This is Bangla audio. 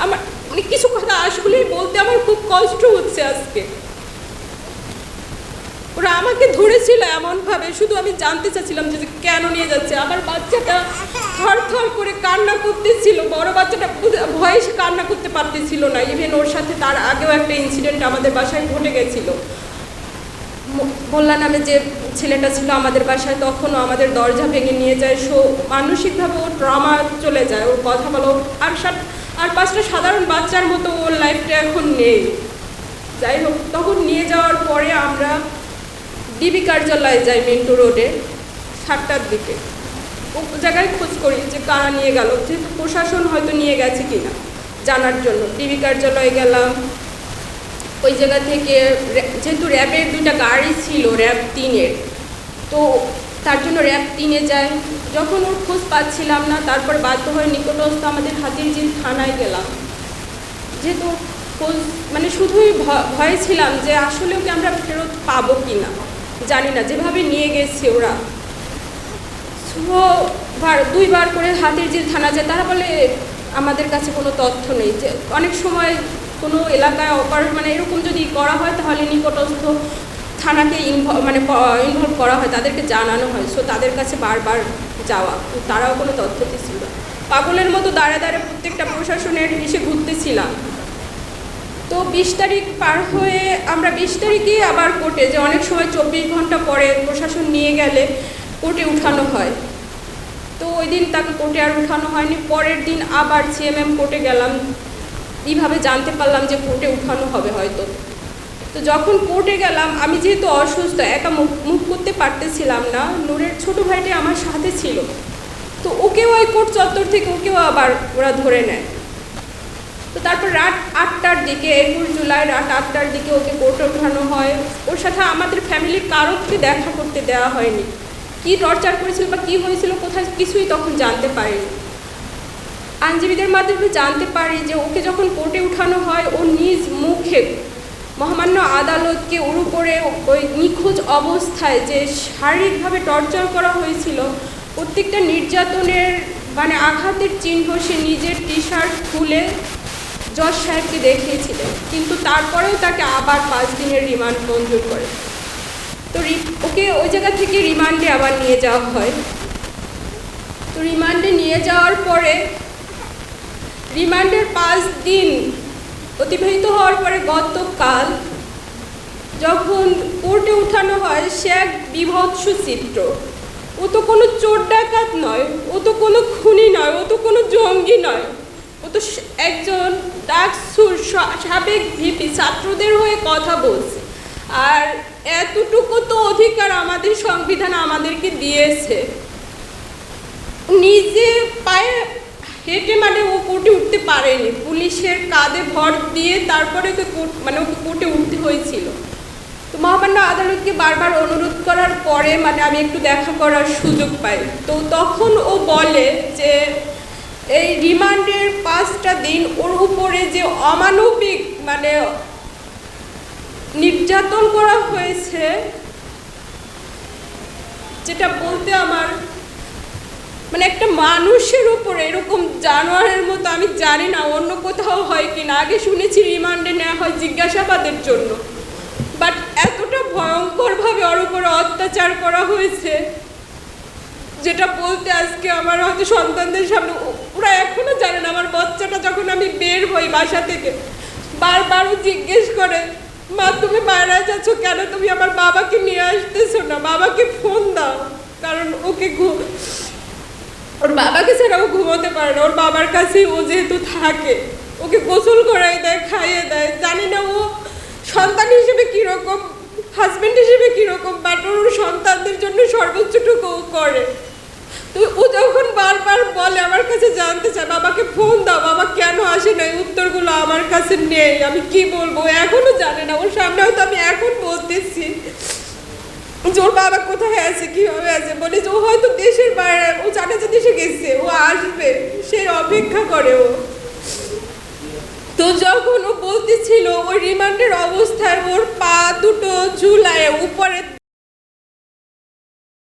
আমার মানে কিছু কথা আসলে বলতে আমার খুব কষ্ট হচ্ছে আজকে। ওরা আমাকে ধরেছিল এমনভাবে, শুধু আমি জানতে চাচ্ছিলাম যে কেন নিয়ে যাচ্ছে। আমার বাচ্চাটা থর থর করে কান্না করতেছিল, বড় বাচ্চাটা ভয়ে সে কান্না করতে পারতেছিল না। ইভেন ওর সাথে তার আগেও একটা ইনসিডেন্ট আমাদের বাসায় ঘটে গেছিল। ম- মোল্লা নামে যে ছেলেটা ছিল আমাদের বাসায়, তখনও আমাদের দরজা ভেঙে নিয়ে যায়। সো মানসিকভাবে ওর ট্রমা চলে যায়। ওর কথা বলো, আর সাত- আর পাঁচটা সাধারণ বাচ্চার মতো ওর লাইফটা এখন নেই। যাই হোক, তখন নিয়ে যাওয়ার পরে আমরা ডিবি কার্যালয়ে যাই মিন্টু রোডে, সাতটার দিকে। ও জায়গায় খোঁজ করি যে কারা নিয়ে গেল যেহেতু প্রশাসন হয়তো নিয়ে গেছে কিনা জানার জন্য। ডিবি কার্যালয়ে গেলাম। ওই জায়গা থেকে যেহেতু র্যাবের দুটা গাড়ি ছিল, র্যাব তিনের, তো তার জন্য র্যাব তিনে যায় যখন ওর খোঁজ পাচ্ছিলাম না, তারপর বাধ্য হয়ে নিকটস্থ আমাদের হাতিরঝিল থানায় গেলাম। যেহেতু খোঁজ মানে শুধুই ভয়ে ছিলাম যে আসলে ওকে আমরা ফেরত পাবো কি না জানি না, যেভাবে নিয়ে গেছে ওরা। বার দুইবার করে হাতির থানা যায়, তারা বলে আমাদের কাছে কোনো তথ্য নেই। যে অনেক সময় কোনো এলাকায় অপার মানে এরকম যদি করা হয়, তাহলে নিকটস্থ থানাকে ইনভলভ মানে ইনভলভ করা হয়, তাদেরকে জানানো হয়। সো তাদের কাছে বারবার যাওয়া। তারাও কোনো তথ্য দিচ্ছিল না। পাগলের মতো দাঁড়ে দাঁড়ে প্রত্যেকটা প্রশাসনের এসে ঘুরতেছিলাম। তো বিশ তারিখ পার হয়ে আমরা বিশ তারিখেই আবার কোর্টে যে অনেক সময় চব্বিশ ঘণ্টা পরে প্রশাসন নিয়ে গেলে কোর্টে উঠানো হয়। তো ওই দিন তাকে কোর্টে আর উঠানো হয়নি। পরের দিন আবার সিএমএম কোর্টে গেলাম। এইভাবে জানতে পারলাম যে কোর্টে উঠানো হবে হয়তো। তো যখন কোর্টে গেলাম, আমি যেহেতু অসুস্থ, একা মুখ মুখ করতে পারতেছিলাম না, নূরের ছোট ভাইটি আমার সাথে ছিল। তো ওকেও ওই কোর্ট চত্বর থেকে ওকেও আবার ওরা ধরে নেয়। তো তারপর রাত আটটার দিকে, একুশ জুলাই রাত আটটার দিকে ওকে কোর্টে ওঠানো হয়। ওর সাথে আমাদের ফ্যামিলির কারোকে দেখা করতে দেওয়া হয়নি। কি টর্চার করেছিল বা কি হয়েছিল কোথায় কিছুই তখন জানতে পারিনি। আইনজীবীদের মাধ্যমে জানতে পারি যে ওকে যখন কোর্টে উঠানো হয়, ও নিজ মুখে মহামান্য আদালতকে ওর উপরে ওই নিখোঁজ অবস্থায় যে শারীরিকভাবে টর্চার করা হয়েছিল, প্রত্যেকটা নির্যাতনের মানে আঘাতের চিহ্ন সে নিজের টি শার্ট খুলে জজ সাহেবকে দেখিয়েছিলেন। কিন্তু তারপরেও তাকে আবার পাঁচ দিনের রিমান্ড মঞ্জুর করে। তো ওকে ওই জায়গা থেকে রিমান্ডে আবার নিয়ে যাওয়া হয়। তো রিমান্ডে নিয়ে যাওয়ার পরে রিমান্ডের পাঁচ দিন অতিবাহিত হওয়ার পরে গতকাল যখন কোর্টে উঠানো হয়, সে এক বিভৎস চিত্র। ও তো কোনো চোর ডাকাত নয়, ও তো কোনো খুনি নয়, ও তো কোনো জঙ্গি নয়। ও তো একজন ডাকসুর সাবেক ভিপি, ছাত্রদের হয়ে কথা বলছে। আর এতটুকু তো অধিকার আমাদের সংবিধান আমাদেরকে দিয়েছে। নিজে পায়ে হেঁটে মানে ও কোর্টে উঠতে পারেনি। পুলিশের কাঁধে ভর দিয়ে তারপরে ওকে কোর্ট মানে ওকে কোর্টে উঠতে হয়েছিল। তো মহামান্য আদালতকে বারবার অনুরোধ করার পরে মানে আমি একটু দেখা করার সুযোগ পাই। তো তখন ও বলে যে, এই রিমান্ডের পাঁচটা দিন ওর উপরে যে অমানবিক মানে নির্যাতন করা হয়েছে, যেটা বলতে আমার মানে একটা মানুষের উপরে এরকম জানোয়ারের মতো, আমি জানি না অন্য কোথাও হয় কি না আগে শুনেছি রিমান্ডে নেওয়া হয় জিজ্ঞাসাবাদের জন্য। বাট এতটা ভয়ঙ্করভাবে ওর উপরে অত্যাচার করা হয়েছে, যেটা বলতে আজকে আমার হয়তো সন্তানদের সামনে ওরা এখনও জানে না। আমার বাচ্চাটা যখন আমি বের হই বাসা থেকে, বারবার ও জিজ্ঞেস করে, মা, তুমি বাইরে যাচ্ছ কেন? তুমি আমার বাবাকে নিয়ে আসতেছো না। বাবাকে ফোন দাও, কারণ ওকে ঘু- ওর বাবাকে ছাড়া ও ঘুমোতে পারে না। ওর বাবার কাছেই ও যেহেতু থাকে, ওকে গোসল করাই দেয়, খাইয়ে দেয়। জানি না ও সন্তান হিসেবে কীরকম হাজবেন্ড হিসেবে কীরকম বাট ওর সন্তানদের জন্য সর্বোচ্চটুকু ও করে। তো ও যখন বারবার বলে আমার কাছে জানতে চায়, বাবাকে ফোন দাও, বাবা কেন আসে না উত্তরগুলো আমার কাছে নেই, আমি কি বলব? ও এখনও জানে না। ওর সামনে হয়তো আমি এখন বলতেছি। যে ওর বাবা কোথায় আছে, কীভাবে আছে, বলে যে ও হয়তো দেশের বাইরে, ও জানে যে দেশে গেছে, ও আসবে, সে অপেক্ষা করে ও। তো যখন ও বলতেছিল ওই রিমান্ডের অবস্থায় ওর পা দুটো ঝুলায় উপরে